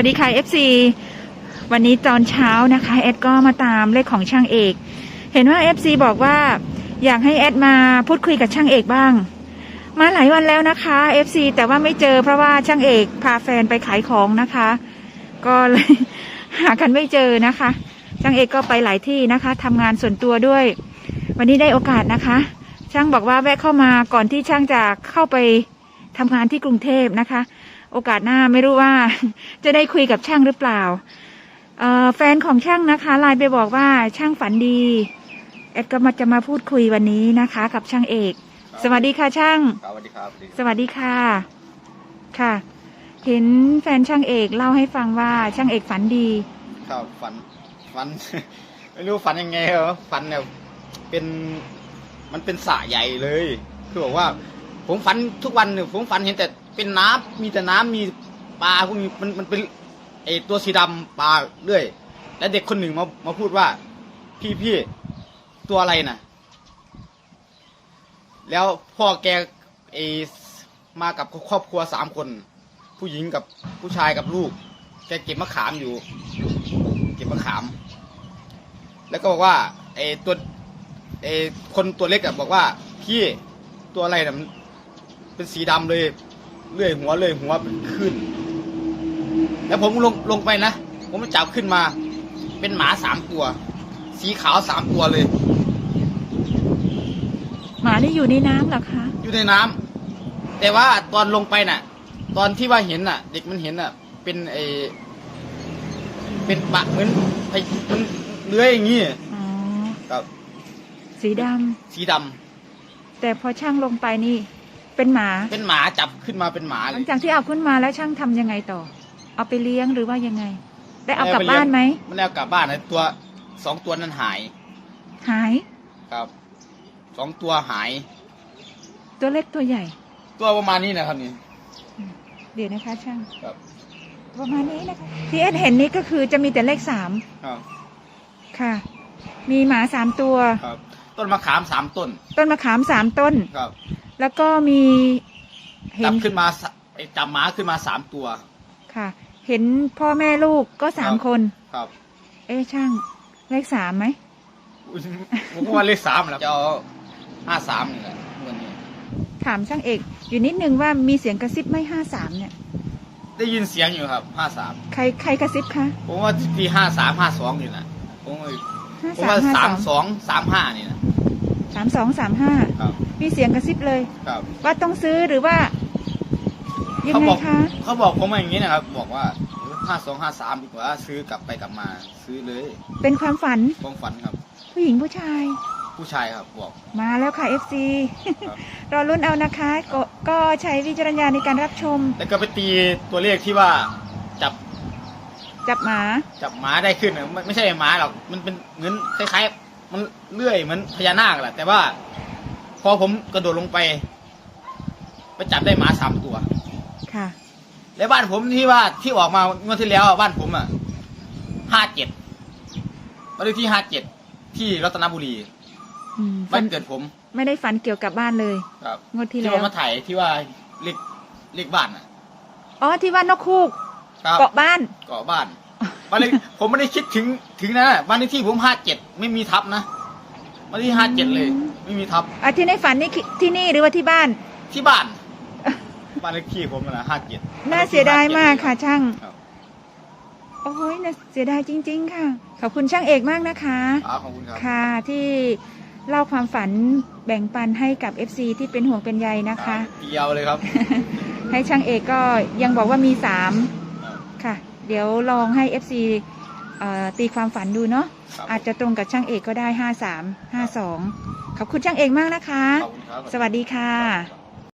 วัสดีค่ะ FC วันนี้ตอนเช้านะคะแอดก็มาตามเลขของช่างเอก เห็นว่า FC บอกว่าอยากให้แอดมาพูดคุยกับช่างเอกบ้าง มาหลายวันแล้วนะคะ FC แต่ว่าไม่เจอเพราะว่าช่างเอกพาแฟนไปขายของนะคะ ก็เลยหากันไม่เจอนะคะ ช่างเอกก็ไปหลายที่นะคะทำงานส่วนตัวด้วย วันนี้ได้โอกาสนะคะ ช่างบอกว่าแวะเข้ามาก่อนที่ช่างจะเข้าไปทำงานที่กรุงเทพนะคะ โอกาสหน้าไม่รู้ว่า จะได้คุยกับช่างหรือเปล่าเอ่อแฟนของช่างนะคะไลน์ไปบอกว่าช่างฝันดีแอดก็มาจะมาพูดคุยวันนี้นะคะ กับช่างเอก สวัสดีค่ะช่างครับสวัสดีครับ สวัสดีค่ะ ค่ะ เห็นแฟนช่างเอกเล่าให้ฟังว่าช่างเอกฝันดี ครับฝันฝันไม่รู้ฝันยังไงเหรอฝันเนี่ยเป็นมันเป็นสระใหญ่เลย คือบอกว่า ผมฝันทุกวันเนี่ยผมฝันเห็นแต่ เป็นน้ำมีแต่น้ำมีปลาพวกนี้มันมันเป็นไอตัวสีดำปลาเรื่อย แล้วเด็กคนหนึ่งมามาพูดว่า พี่พี่ตัวอะไรน่ะ แล้วพ่อแกไอมากับครอบครัวสามคน ผู้หญิงกับผู้ชายกับลูก แกเก็บมะขามอยู่ เก็บมะขาม แล้วก็บอกว่าไอตัวไอคนตัวเล็กอะบอกว่า พี่ตัวอะไรน่ะมันเป็นสีดำเลย เลื่อยหัวเลยหัวเป็นขึ้น แล้วผมลงลงไปนะผมจับขึ้นมา เป็นหมาสามตัว สีขาวสามตัวเลย หมานี่อยู่ในน้ำเหรอคะ อยู่ในน้ำแต่ว่าตอนลงไปน่ะ ตอนที่ว่าเห็นน่ะ เด็กมันเห็นน่ะ เป็นไอเป็นปะเหมือนไอมันเลื้อยอย่างงี้อ๋อ ครับ สีดำสีดำแต่พอช่างลงไปนี่ เป็นหมา เป็นหมาจับขึ้นมาเป็นหมาหเลลังยจากที่เอาขึ้นมาแล้วช่างทำยังไงต่อ เอาไปเลี้ยงหรือว่ายังไง ได้เอากลับบ้านไหม มันแล้วกลับบ้านนะตัวสองตัวนั้นหายหาย ครับสองตัวหาย ตัวเล็กตัวใหญ่ ตัวประมาณนี้นะครับนี่ เดี๋ยวนะคะช่างครับ ประมาณนี้นะคะ ที่เอ็ดเห็นนี่ก็คือจะมีแต่เลขสามครับ ค่ะ มีหมาสามตัว ครับ ต้นมะขามสามต้นต้นมะขามสามต้น ครับ แล้วก็มีเห็จันบขึ้นมาสไอ้จับหมาขึ้นมาสามตัว ค่ะ เห็นพ่อแม่ลูกก็สามครับ คน ครับเอ๊ะช่างเลขสามไหมอุ๊ยผมก็ว่าเลขสามแหล้วจะเอาห้าสามนี่แหละวันนี้ ถามช่างเอก อยู่นิดนึงว่ามีเสียงกระซิบไหมห้าสามเนี่ย ได้ยินเสียงอยู่ครับห้าสามใครใครกระซิบคะผมว่าที่ห้าสามห้าสองอยู่นะผมว่าห้าผมสามว่าห้าสาสมองสองสามห้านี่นะสามสองสามห้าครับ มีเสียงกระซิบเลย ครับว่าต้องซื้อหรือว่า ยังเขาไงบอกคะ เขาบอกผมมาอย่างนี้นะครับ บอกว่าห้าสองห้าสามดีกว่าซื้อกลับไปกลับมา ซื้อเลยเป็นความฝันความฝันครับ ผู้หญิงผู้ชาย ผู้ชายครับบอก มาแล้วค่ะ FC ครับ รอรุ่นเอานะคะกก็ใช้วิจารณญาณในการรับชม แล้วก็ไปตีตัวเลขที่ว่าจับจับหมา จับหมาได้ขึ้นน่ะไม่ไม่ใช่หมาหรอกมันเป็นเหมือนคล้ายๆ มันเลื่อยเหมือนพญานาคแหละแต่ว่า พอผมกระโดดลงไปไปจับได้หมาสามตัว ค่ะ แล้วบ้านผมที่ว่าที่ออกมางวดที่แล้วอะบ้านผมอะห้าเจ็ดบ้านเลขที่ห้าเจ็ดที่รัตนบุรีอืมบ้านเกิดผมไม่ได้ฝันเกี่ยวกับบ้านเลยครับงวดที่ที่แล้ว ว่ามาถ่ายที่ว่าเลขเลขบ้านอะ อ๋อที่ว่านกคูกครับเกาะบ้านเกาะบ้านบ้านเลข ผมไม่ได้คิดถึงถึงนะบ้านเลขที่ผมห้าเจ็ดไม่มีทับนะบ้านเลขที่ห้าเจ็ดเลย ไม่มีทับอะที่ในฝันนี่คิที่นี่หรือว่าที่บ้าน ที่บ้าน บ้านเลขที่ผมนะห้าเจ็ดน่าเสียดายมากค่ะช่าง ครับโอ้ยน่าเสียดายจริง ๆ ค่ะ ขอบคุณช่างเอกมากนะคะอ๋อขอบคุณครับ ค่ะที่เล่าความฝันแบ่งปันให้กับ FC ที่เป็นห่วงเป็นใยนะคะ เดียวเลยครับ ให้ช่างเอกก็ยังบอกว่ามีสามค่ะ เดี๋ยวลองให้ FC เอ่อ ตีความฝันดูเนาะครับอาจจะตรงกับช่างเอกก็ได้ห้าสามห้าสองขอบคุณช่างเอกมากนะคะขอบคุณครับสวัสดีค่ะครับ